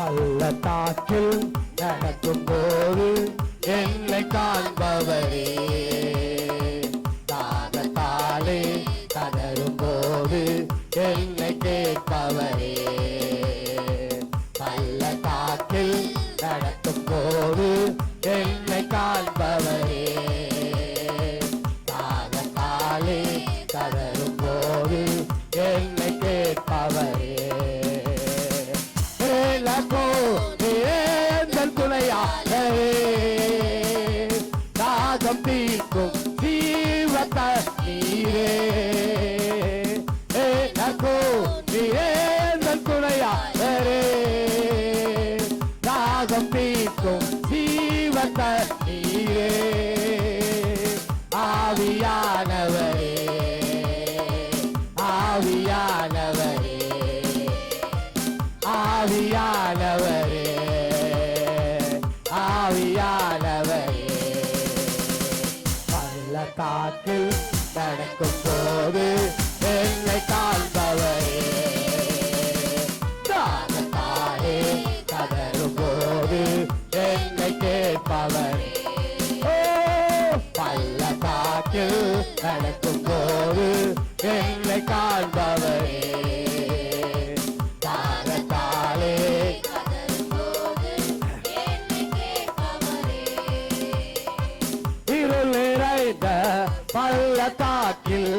பள்ளத்தாக்கில் நடக்கும் போது என்னை காண்பவரே. கர்த்தா நீரே. நக்கோ நீரே துணையாரே தாகம் நீக்கும் ஜீவத்த ஆவியானவர் நடக்கும் போது எங்களை காண்பவரே. தாகத்தாலே இருள் நிறைந்த பள்ளத்தாக்கில்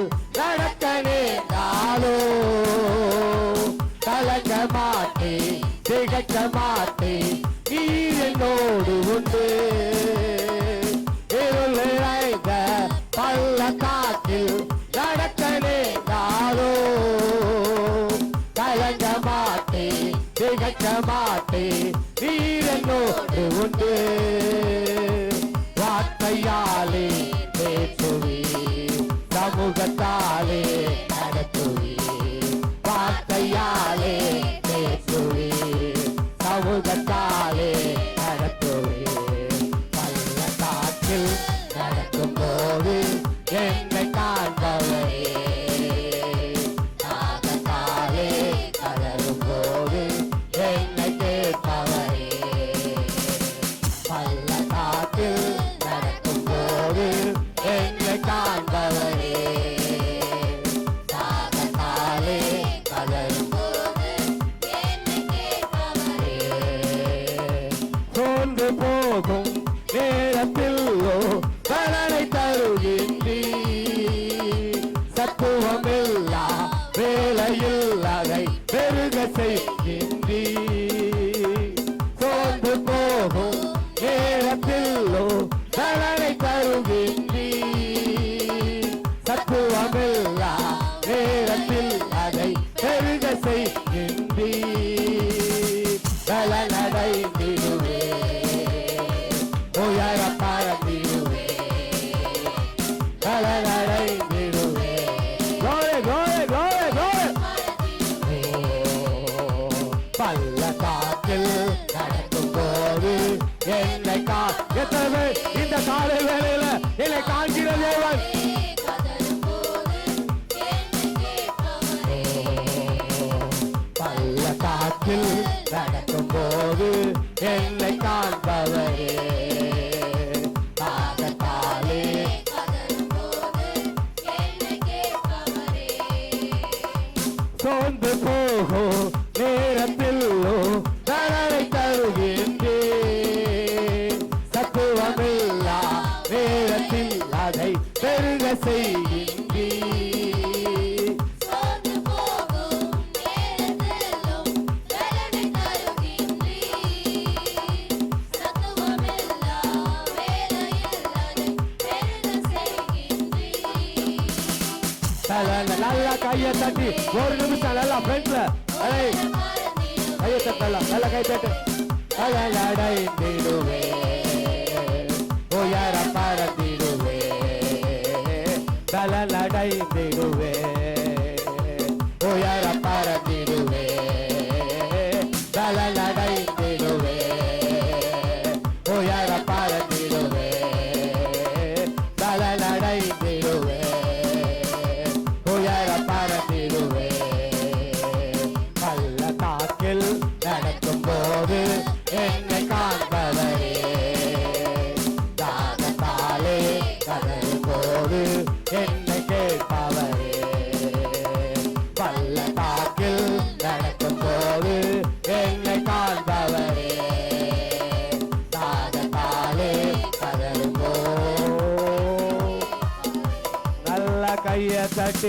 Jesús. quieras. 发型 நல்லா கையை தட்டி ஒரு நிமிஷம் நல்லா ஃப்ரெண்ட்ல அடை கையை தட்டலாம். நல்லா கை தட்டு. அடடை ஓ யார பாடத்திடுவே தலடை திடுவே என்னை